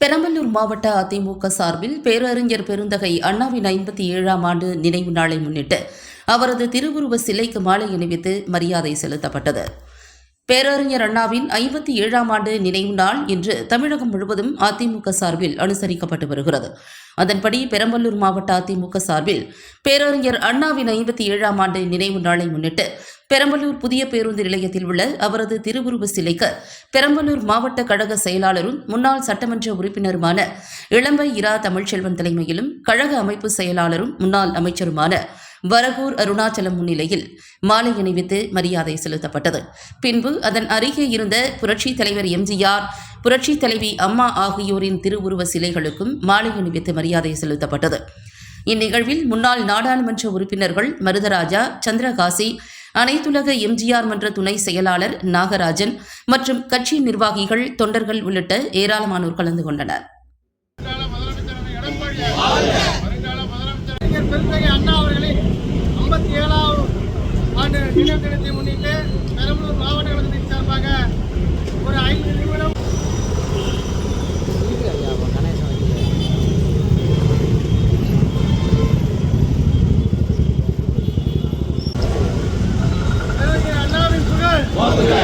பெரம்பலூர் மாவட்ட அதிமுக சார்பில் பேரறிஞர் பெருந்தகை அண்ணாவின் ஐம்பத்தி ஏழாம் ஆண்டு நினைவு நாளை முன்னிட்டு அவரது திருவுருவ சிலைக்கு மாலை அணிவித்து மரியாதை செலுத்தப்பட்டது. பேரறிஞர் அண்ணாவின் ஐம்பத்தி ஏழாம் ஆண்டு நினைவு நாள் இன்று தமிழகம் முழுவதும் அதிமுக சார்பில் அனுசரிக்கப்பட்டு வருகிறது. அதன்படி பெரம்பலூர் மாவட்ட அதிமுக சார்பில் பேரறிஞர் அண்ணாவின் ஐம்பத்தி ஏழாம் ஆண்டு நினைவு நாளை முன்னிட்டு பெரம்பலூர் புதிய பேருந்து நிலையத்தில் உள்ள அவரது திருவுருவ சிலைக்கு பெரம்பலூர் மாவட்ட கழக செயலாளரும் முன்னாள் சட்டமன்ற உறுப்பினருமான இளம்பை இரா தமிழ்ச்செல்வன் தலைமையிலும் கழக அமைப்பு செயலாளரும் முன்னாள் அமைச்சருமான வரகூர் அருணாச்சலம் முன்னிலையில் மாலை அணிவித்து மரியாதை செலுத்தப்பட்டது. பின்பு அதன் அருகே இருந்த புரட்சித் தலைவர் எம்ஜிஆர் புரட்சித் தலைவி அம்மா ஆகியோரின் திருவுருவ சிலைகளுக்கும் மாலை அணிவித்து மரியாதை செலுத்தப்பட்டது. இந்நிகழ்வில் முன்னாள் நாடாளுமன்ற உறுப்பினர்கள் மருதராஜா சந்திரகாசி அனைத்துலக எம்ஜிஆர் மன்ற துணை செயலாளர் நாகராஜன் மற்றும் கட்சி நிர்வாகிகள் தொண்டர்கள் உள்ளிட்ட ஏராளமானோர் கலந்து கொண்டனர். அண்ணா அவர்களின் ஆண்டு தினத்தை முன்னிட்டு பெரம்பலூர் மாவட்ட கழகத்தின் சார்பாக ஒரு ஐந்து நிமிடம் அண்ணாவின் புகழ்.